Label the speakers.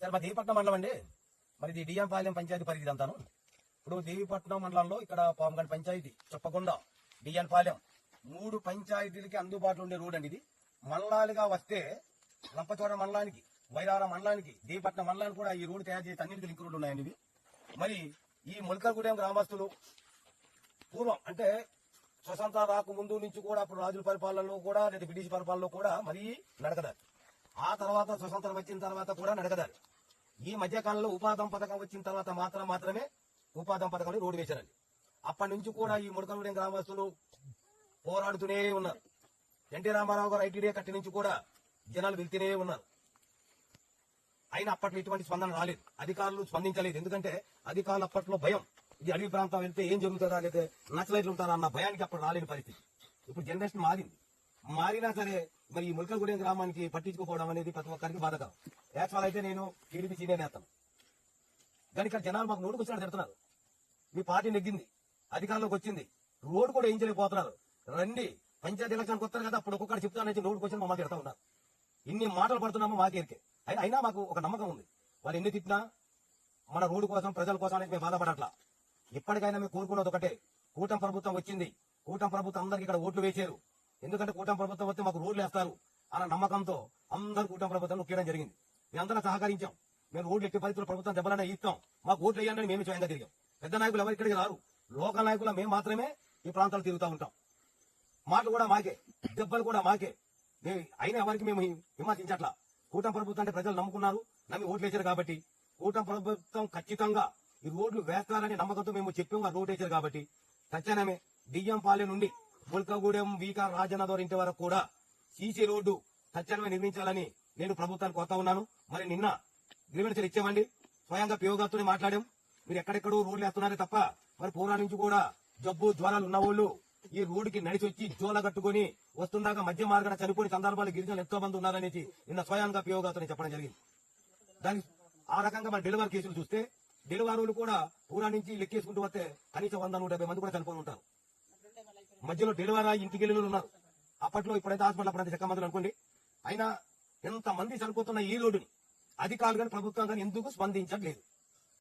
Speaker 1: సరే మా దేవిపట్నం మండలం అండి. మరి ఇది డిఎంపాలెం పంచాయతీ పరిధి అంతాను ఇప్పుడు దేవిపట్నం మండలంలో ఇక్కడ పాముగండి పంచాయతీ చెప్పకుండా డిఎన్పాలెం మూడు పంచాయతీలకి అందుబాటులో ఉండే రోడ్ అండి ఇది. మండలాలుగా వస్తే లంపచోడ మండలానికి వైరాల మండలానికి దేవిపట్నం మండలానికి కూడా ఈ రోడ్డు తయారు చేసి అన్నింటికి లింక్ రోడ్లు ఉన్నాయండి ఇవి. మరి ఈ ములకలగూడెం గ్రామస్తులు పూర్వం అంటే స్వతంత్ర రాక ముందు నుంచి కూడా అప్పుడు రాజుల పరిపాలనలో కూడా లేదా బ్రిటిష్ పరిపాలనలో కూడా మరీ నడకదారు ఆ తర్వాత స్వతంత్రం వచ్చిన తర్వాత కూడా నడకదారు. ఈ మధ్యకాలంలో ఉపాధం పథకం వచ్చిన తర్వాత మాత్రం మాత్రమే ఉపాధం పథకం రోడ్డు వేశారండి. అప్పటి నుంచి కూడా ఈ ముడకలూడెం గ్రామస్తులు పోరాడుతూనే ఉన్నారు. ఎన్టీ రామారావు గారు ఐటీడీ కట్టి నుంచి కూడా జనాలు వెళ్తూనే ఉన్నారు. అయినా అప్పట్లో ఇటువంటి స్పందన రాలేదు. అధికారులు స్పందించలేదు. ఎందుకంటే అధికారులు అప్పట్లో భయం. ఇది అడవి ప్రాంతం వెళ్తే ఏం జరుగుతుందా లేదా నక్సలైట్లు ఉంటారా అన్న భయానికి అప్పుడు రాలేని పరిస్థితి. ఇప్పుడు జనరేషన్ మారింది. మారినా సరే మరి ఈ ములకలగూడెం గ్రామానికి పట్టించుకోవడం అనేది ప్రతి ఒక్కరికి బాధకరం. యాక్చువల్ అయితే నేను టీడీపీ సీనియర్ నేస్తాను కానీ ఇక్కడ జనాలు మాకు నోటుకు వచ్చినట్టు తిడుతున్నారు మీ పార్టీ నెగ్గింది అధికారంలోకి వచ్చింది రోడ్డు కూడా ఏం రండి పంచాయతీ ఎలక్షన్కి వస్తారు కదా అప్పుడు ఒక్కొక్కటి చెప్తానని నోటుకు వచ్చిన మమ్మల్ని తిడతా ఉన్నారు. ఇన్ని మాటలు పడుతున్నామో మాకేరికే అయినా అయినా మాకు ఒక నమ్మకం ఉంది. వాళ్ళు ఎన్ని తిట్టినా మన రోడ్డు కోసం ప్రజల కోసం అనేది మేము బాధపడట్లా. ఇప్పటికైనా మేము కోరుకున్నది ఒకటే. కూటమి ప్రభుత్వం వచ్చింది. కూటమి ప్రభుత్వం అందరికి ఇక్కడ ఓట్లు వేశారు. ఎందుకంటే కూటమి ప్రభుత్వం వస్తే మాకు రోడ్లు వేస్తారు అన్న నమ్మకంతో అందరూ కూటమి ప్రభుత్వం నొక్కేయడం జరిగింది. మేమందరం సహకరించాం. మేము రోడ్లు ఎట్టి పరిస్థితులు ప్రభుత్వం దెబ్బలనే ఇస్తాం మాకు ఓట్లు వేయాలని మేము స్వయంగా తిరిగాం. పెద్ద నాయకులు ఎవరు ఇక్కడికి రారు. లోకల్ నాయకులు మేము మాత్రమే ఈ ప్రాంతాలు తిరుగుతూ ఉంటాం. మాటలు కూడా మాకే దెబ్బలు కూడా మాకే. మేము అయినా ఎవరికి మేము విమర్శించట్లా కూటమి ప్రభుత్వం అంటే ప్రజలు నమ్ముకున్నారు నమ్మి ఓట్లు వేశారు కాబట్టి. కూటమి ప్రభుత్వం ఖచ్చితంగా ఈ రోడ్లు వేస్తారనే నమ్మకంతో మేము చెప్పాము ఆ రోడ్డు వేశారు కాబట్టి. తక్షణమే డిఎం పాలె నుండి ముల్కగూడెం వీకార్ రాజన్నదోర్ ఇంటి వరకు కూడా సీసీ రోడ్డు తక్షణమే నిర్మించాలని నేను ప్రభుత్వానికి కోరుతా ఉన్నాను. మరి నిన్న గ్రీవెన్సీలు ఇచ్చామండి. స్వయంగా పియోగాతో మాట్లాడాం. మీరు ఎక్కడెక్కడో రోడ్లు వేస్తున్నారే తప్ప మరి పూర్వం నుంచి కూడా జబ్బు జ్వరాలు ఉన్న వాళ్ళు ఈ రోడ్డుకి నడిచి వచ్చి జోల కట్టుకుని వస్తుండగా మధ్య మార్గాన చనిపోయిన సందర్భాలు గిరిజనులు ఎంతో మంది ఉన్నారనేసి నిన్న స్వయంగా పియోగాతో చెప్పడం జరిగింది. దాని ఆ రకంగా మన డెలివరీ కేసులు చూస్తే డెలివరీలు కూడా పూరా నుంచి లెక్కేసుకుంటూ వస్తే కనీసం వంద నూట మంది కూడా చనిపోయి ఉంటారు. మధ్యలో డెలివరా ఇంటికి వెళ్ళిన ఉన్నారు. అప్పట్లో ఇప్పుడైతే హాస్పిటల్ అప్పుడైతే చెక్క మందులు అనుకోండి. అయినా ఎంత మంది చనిపోతున్న ఈ రోడ్డుని అధికారులు కానీ ప్రభుత్వం కానీ ఎందుకు స్పందించట్లేదు?